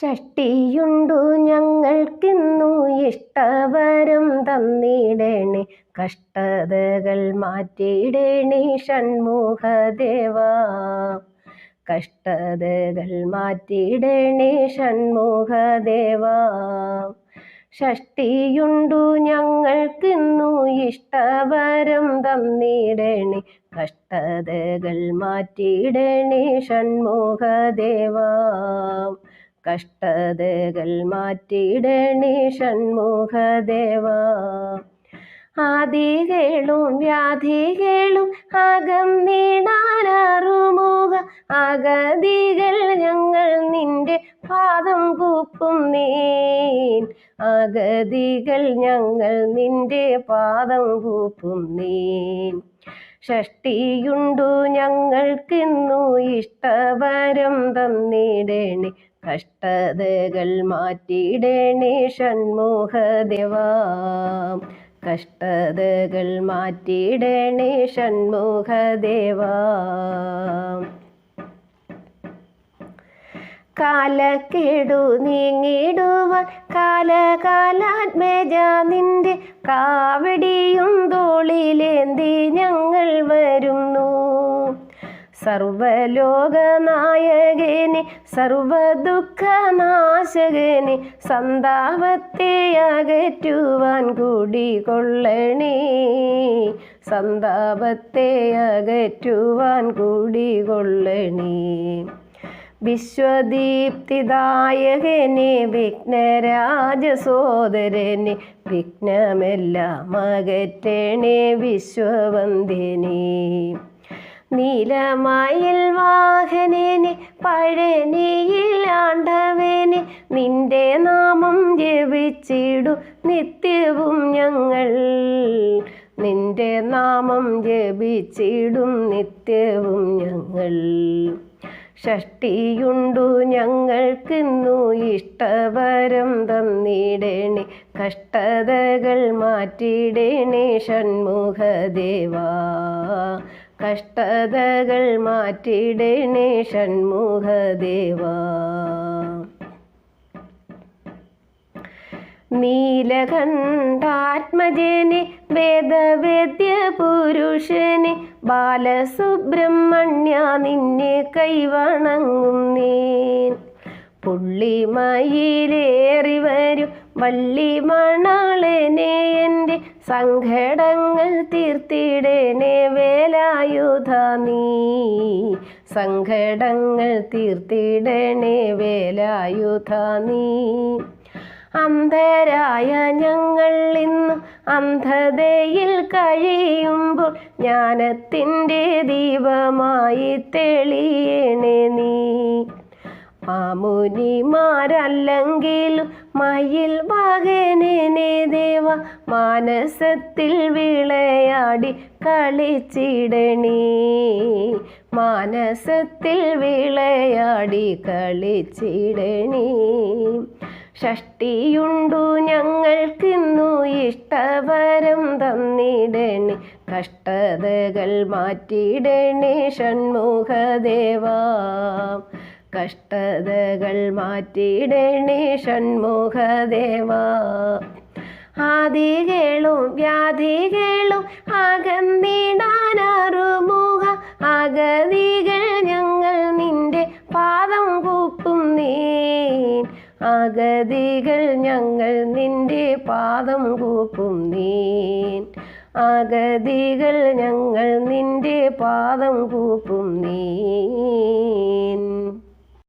ഷഷ്ടിയുണ്ടു ഞങ്ങൾക്കിന്നു ഇഷ്ടവരം തന്നിടണേ. കഷ്ടതകൾ മാറ്റിയിടണേ ഷൺമുഖദേവ. കഷ്ടതകൾ മാറ്റിയിടണേ ഷൺമുഖദേവ. ഷഷ്ടിയുണ്ടു ഞങ്ങൾക്കിന്നു ഇഷ്ടവരം തന്നിടണേ. കഷ്ടതകൾ മാറ്റിയിടണേ ഷൺമുഖദേവ. കഷ്ടതകൾ മാറ്റിയിടണി ഷൺമുഖദേവ. ആദികളും വ്യാധികളും അകം നീടാനറുമുഖ അഗതികൾ ഞങ്ങൾ നിന്റെ പാദം കൂപ്പും നീൻ അഗതികൾ ഞങ്ങൾ നിന്റെ പാദം കൂപ്പും നീൻ. ഷഷ്ടിയുണ്ടു ഞങ്ങൾക്കിന്നു ഇഷ്ടവരം തന്നിടേണി. കഷ്ടതകൾ മാറ്റിയിടേണി ഷൺമുഖദേവാ. കഷ്ടതകൾ മാറ്റിയിടണേ ഷൺമുഖദേവാ. കാലക്കേടു നീങ്ങിടുവാൻ കാലകാലാത്മജ നിന്റെ കാവടിയും തോളിലേന്തി ഞങ്ങൾ വരുന്നു. സർവലോകനായകനെ സർവദുഃഖനാശകനെ സന്താപത്തെ അകറ്റുവാൻ കൂടികൊള്ളണേ. സന്താപത്തെ അകറ്റുവാൻ കൂടികൊള്ളണേ. വിശ്വദീപ്തിദായകനെ വിഘ്നരാജസോദരനെ വിഘ്നമെല്ലാം അകറ്റണേ വിശ്വവന്ദിനി. നീലമയിൽ വാഹനനെ പഴനിയിൽ ആണ്ടവനെ നിന്റെ നാമം ജപിച്ചിടും നിത്യവും ഞങ്ങൾ. നിന്റെ നാമം ജപിച്ചിടും നിത്യവും ഞങ്ങൾ. ഷഷ്ടിയുണ്ടു ഞങ്ങൾക്കിന്നു ഇഷ്ടവരം തന്നിടേണി. കഷ്ടതകൾ മാറ്റിയിടണേ ഷൺമുഖദേവാ. കഷ്ടതകൾ മാറ്റിയിടണേ ഷൺമുഖദേവാ. നീലകണ്ഠാത്മജനെ വേദവേദ്യ പുരുഷനെ ബാലസുബ്രഹ്മണ്യ നിന്നെ കൈവണങ്ങുന്നേൻ. നീൻ പുള്ളിമയിലേറി വരും വള്ളി മണാളനെ എന്റെ സങ്കടങ്ങൾ തീർത്തിടണേ വേലായുധ നീ. സങ്കടങ്ങൾ തീർത്തിടണേ വേലായുധ നീ. അന്ധരായ ഞങ്ങൾ ഇന്ന് അന്ധതയിൽ കഴിയുമ്പോൾ ജ്ഞാനത്തിന്റെ ദീപമായി തെളിയണേ നീ. മാമുനിമാരല്ലെങ്കിലും മയിൽ വാഹനനെ ദേവ മാനസത്തിൽ വിളയാടി കളിച്ചിടണേ. മാനസത്തിൽ വിളയാടി കളിച്ചിടണേ. ഷഷ്ടിയുണ്ടു ഞങ്ങൾക്കിന്നു ഇഷ്ടവരം തന്നിടണേ. കഷ്ടതകൾ മാറ്റിയിടണേ ഷൺമുഖദേവ. കഷ്ടതകൾ മാറ്റിയിടണേ ഷൺമുഖദേവ. ആദികളും വ്യാധികളും അകന്നിടാനറുമുഖ അഗതികൾ അഗതികൾ ഞങ്ങൾ നിന്റെ പാദം കൂപ്പും നീൻ. അഗതികൾ ഞങ്ങൾ നിന്റെ പാദം കൂപ്പും നീൻ.